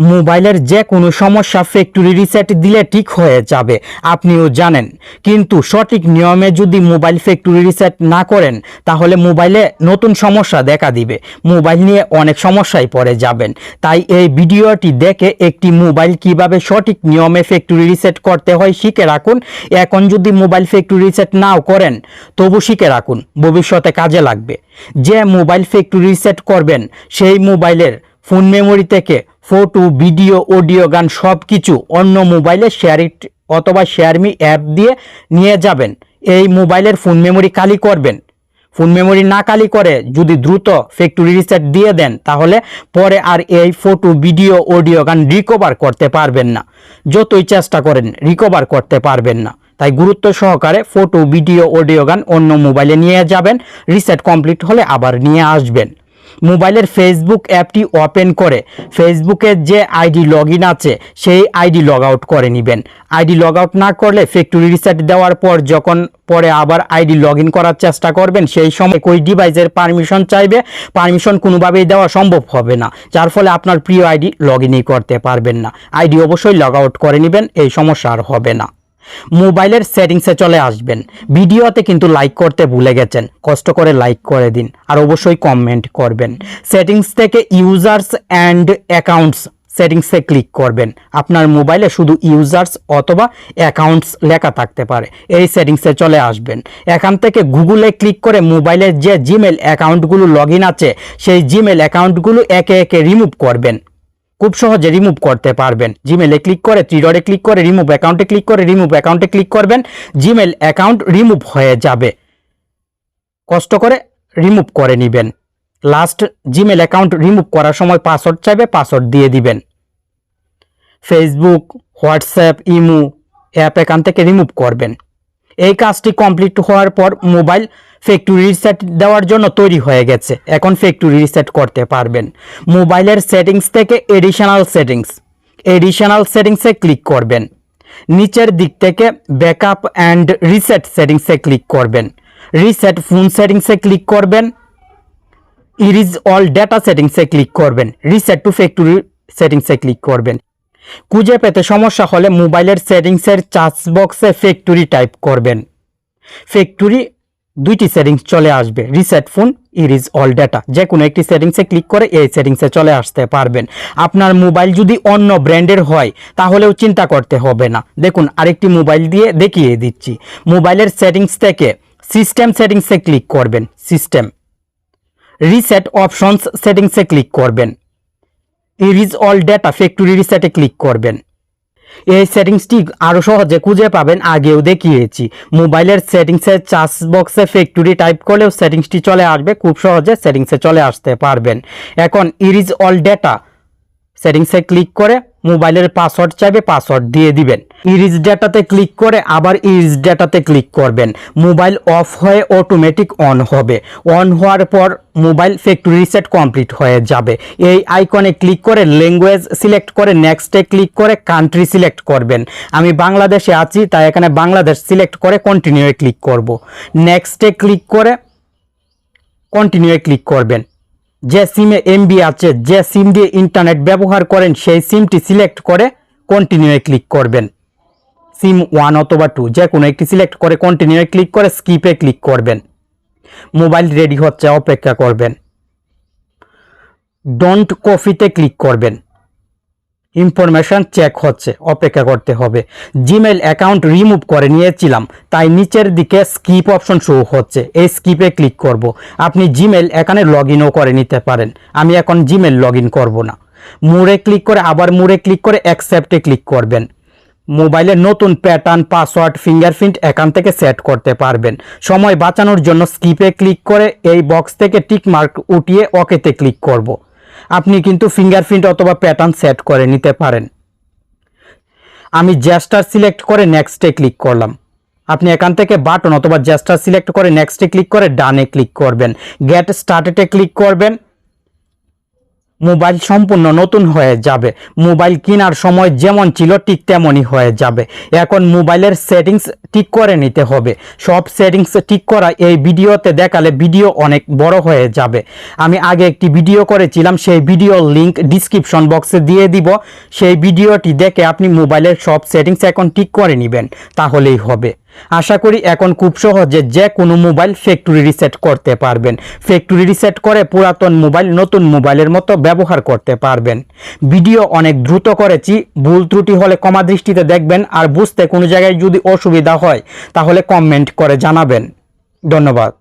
মোবাইলের যে কোনো সমস্যা ফ্যাক্টরি রিসেট দিলে ঠিক হয়ে যাবে, আপনিও জানেন। কিন্তু সঠিক নিয়মে যদি মোবাইল ফ্যাক্টরি রিসেট না করেন, তাহলে মোবাইলে নতুন সমস্যা দেখা দিবে। মোবাইল নিয়ে অনেক সমস্যায় পড়ে যাবেন। তাই এই ভিডিওটি দেখে একটি মোবাইল কীভাবে সঠিক নিয়মে ফ্যাক্টরি রিসেট করতে হয় শিখে রাখুন। এখন যদি মোবাইল ফ্যাক্টরি রিসেট নাও করেন, তবু শিখে রাখুন, ভবিষ্যতে কাজে লাগবে। যে মোবাইল ফ্যাক্টরি রিসেট করবেন, সেই মোবাইলের ফোন মেমোরি থেকে ফটো, ভিডিও, অডিও গান সব কিছু অন্য মোবাইলে শেয়ার ইট অথবা শেয়ারমি অ্যাপ দিয়ে নিয়ে যাবেন। এই মোবাইলের ফোন মেমোরি খালি করবেন। ফোন মেমোরি না খালি করে যদি দ্রুত ফ্যাক্টরি রিসেট দিয়ে দেন, তাহলে পরে আর এই ফটো, ভিডিও, অডিও গান রিকভার করতে পারবেন না। যতই চেষ্টা করেন রিকভার করতে পারবেন না। তাই গুরুত্ব সহকারে ফটো, ভিডিও, অডিও গান অন্য মোবাইলে নিয়ে যাবেন। রিসেট কমপ্লিট হলে আবার নিয়ে আসবেন। মোবাইলের ফেসবুক অ্যাপটি ওপেন করে। ফেসবুকের যে আইডি লগ আছে, সেই আইডি লগ আউট করে নেবেন। আইডি লগ আউট না করলে ফ্যাক্টরি রিসেট দেওয়ার পর যখন পরে আবার আইডি লগ করার চেষ্টা করবেন, সেই সময় ওই ডিভাইসের পারমিশন চাইবে। পারমিশন কোনোভাবেই দেওয়া সম্ভব হবে না। যার ফলে আপনার প্রিয় আইডি লগ করতে পারবেন না। আইডি অবশ্যই লগ আউট করে নেবেন, এই সমস্যা আর হবে না। মোবাইলের সেটিংসে চলে আসবেন। ভিডিওতে কিন্তু লাইক করতে ভুলে গেছেন। কষ্ট করে লাইক করে দিন আর অবশ্যই কমেন্ট করবেন। সেটিংস থেকে ইউজার্স অ্যান্ড অ্যাকাউন্টস সেটিংসে ক্লিক করবেন। আপনার মোবাইলে শুধু ইউজার্স অথবা অ্যাকাউন্টস লেখা থাকতে পারে। এই সেটিংসে চলে আসবেন। এখান থেকে গুগলে ক্লিক করে মোবাইলের যে জিমেল অ্যাকাউন্টগুলো লগ আছে, সেই জিমেল অ্যাকাউন্টগুলো একে একে রিমুভ করবেন। খুব সহজে রিমুভ করতে পারবেন। জিমেলে ক্লিক করে ত্রিডরে ক্লিক করে রিমুভ অ্যাকাউন্টে ক্লিক করে রিমুভ অ্যাকাউন্টে ক্লিক করবেন। জিমেল অ্যাকাউন্ট রিমুভ হয়ে যাবে। কষ্ট করে রিমুভ করে নেবেন। লাস্ট জিমেল অ্যাকাউন্ট রিমুভ করার সময় পাসওয়ার্ড চাইবে পাসওয়ার্ড দিয়ে দিবেন। ফেসবুক হোয়াটসঅ্যাপ ইমো অ্যাপ এখান থেকে রিমুভ করবেন। এই কাজটি কমপ্লিট হওয়ার পর মোবাইল ফ্যাক্টরি রিসেট দেওয়ার জন্য তৈরি হয়ে গেছে। এখন ফ্যাক্টরি রিসেট করতে পারবেন। মোবাইলের সেটিংস থেকে এডিশনাল সেটিংস এডিশনাল সেটিংসে ক্লিক করবেন। নিচের দিক থেকে ব্যাকআপ অ্যান্ড রিসেট সেটিংসে ক্লিক করবেন। রিসেট ফোন সেটিংসে ক্লিক করবেন। ইরিজ অল ডেটা সেটিংসে ক্লিক করবেন। রিসেট টু ফ্যাক্টরি সেটিংসে ক্লিক করবেন। খুঁজে পেতে সমস্যা হলে মোবাইলের সেটিংসের চার্জ বক্সে ফ্যাক্টরি টাইপ করবেন। ফ্যাক্টরি দুইটি সেটিংস চলে আসবে। Reset phone erase all data যে কোনো একটি সেটিংসে ক্লিক করে এই সেটিংসে চলে আসতে পারবেন। আপনার মোবাইল যদি অন্য ব্র্যান্ডের হয়, তাহলেও চিন্তা করতে হবে না। দেখুন, আরেকটি মোবাইল দিয়ে দেখিয়ে দিচ্ছি। মোবাইলের সেটিংস থেকে সিস্টেম সেটিংসে ক্লিক করবেন। সিস্টেম রিসেট অপশনস সেটিংসে ক্লিক করবেন। ইরিজ অল ডেটা ফ্যাক্টরি রিসেটে ক্লিক করবেন। এই সেটিংসটি আরও সহজে খুঁজে পাবেন, আগেও দেখিয়েছি। মোবাইলের সেটিংসের চার্জ বক্সে ফ্যাক্টরি টাইপ করলেও সেটিংসটি চলে আসবে, খুব সহজে সেটিংসে চলে আসতে পারবেন। এখন, ইরিজ অল ডেটা সেটিংসে ক্লিক করে মোবাইলের পাসওয়ার্ড চাইবে পাসওয়ার্ড দিয়ে দিবেন। ইরিজ ডেটাতে ক্লিক করে আবার ইরিজ ডেটাতে ক্লিক করবেন। মোবাইল অফ হয়ে অটোমেটিক অন হবে। অন হওয়ার পর মোবাইল ফ্যাক্টরি রিসেট কমপ্লিট হয়ে যাবে। এই আইকনে ক্লিক করে ল্যাঙ্গুয়েজ সিলেক্ট করে নেক্সটে ক্লিক করে কান্ট্রি সিলেক্ট করবেন। আমি বাংলাদেশে আছি, তাই এখানে বাংলাদেশ সিলেক্ট করে কন্টিনিউয়ে ক্লিক করব। নেক্সটে ক্লিক করে কন্টিনিউয়ে ক্লিক করবেন। যে সিমে এমবি আছে, যে সিম দিয়ে ইন্টারনেট ব্যবহার করেন, সেই সিমটি সিলেক্ট করে কন্টিনিউয়ে ক্লিক করবেন। সিম ওয়ান অথবা টু যে কোনো একটি সিলেক্ট করে কন্টিনিউয়ে ক্লিক করে স্কিপে ক্লিক করবেন। মোবাইল রেডি হচ্ছে, অপেক্ষা করবেন। ডন্ট কফিতে ক্লিক করবেন। ইনফরমেশন চেক হচ্ছে, অপেক্ষা করতে হবে। জিমেল অ্যাকাউন্ট রিমুভ করে নিয়েছিলাম, তাই নিচের দিকে স্কিপ অপশন শো হচ্ছে, এই স্কিপে ক্লিক করব। আপনি জিমেল এখানে লগ ইনও করে নিতে পারেন, আমি এখন জিমেল লগ ইন করব না। মুড়ে ক্লিক করে, আবার মুড়ে ক্লিক করে অ্যাকসেপ্টে ক্লিক করবেন। মোবাইলের নতুন প্যাটার্ন পাসওয়ার্ড ফিঙ্গারপ্রিন্ট এখান থেকে সেট করতে পারবেন। সময় বাঁচানোর জন্য স্কিপে ক্লিক করে এই বক্স থেকে টিক মার্ক উঠিয়ে ওকেতে ক্লিক করব। আপনি কিন্তু ফিঙ্গারপ্রিন্ট অথবা প্যাটার্ন সেট করে নিতে পারেন। আমি জ্যাস্টার সিলেক্ট করে নেক্সটে ক্লিক করলাম। আপনি এখান থেকে বাটন অথবা জ্যাস্টার সিলেক্ট করে নেক্সটে ক্লিক করে ডানে ক্লিক করবেন। গেট স্টার্টেটে ক্লিক করবেন। মোবাইল সম্পূর্ণ নতুন হয়ে যাবে। মোবাইল কেনার সময় যেমন ছিল ঠিক তেমনই হয়ে যাবে। এখন মোবাইলের সেটিংস ঠিক করে নিতে হবে। সব সেটিংস ঠিক করা এই ভিডিওতে দেখালে ভিডিও অনেক বড় হয়ে যাবে। আমি আগে একটি ভিডিও করেছিলাম, সেই ভিডিওর লিংক ডিসক্রিপশন বক্সে দিয়ে দিব। সেই ভিডিওটি দেখে আপনি মোবাইলের সব সেটিংস এখন ঠিক করে নেবেন। তাহলেই হবে। আশা করি এখন খুব সহজে যে কোনো মোবাইল ফ্যাক্টরি রিসেট করতে পারবেন। ফ্যাক্টরি রিসেট করে পুরাতন মোবাইল নতুন মোবাইলের মতো ব্যবহার করতে পারবেন। ভিডিও অনেক দ্রুত করেছি, ভুল ত্রুটি হলে কমা দৃষ্টিতে দেখবেন আর বুঝতে কোনো জায়গায় যদি অসুবিধা হয়, তাহলে কমেন্ট করে জানাবেন। ধন্যবাদ।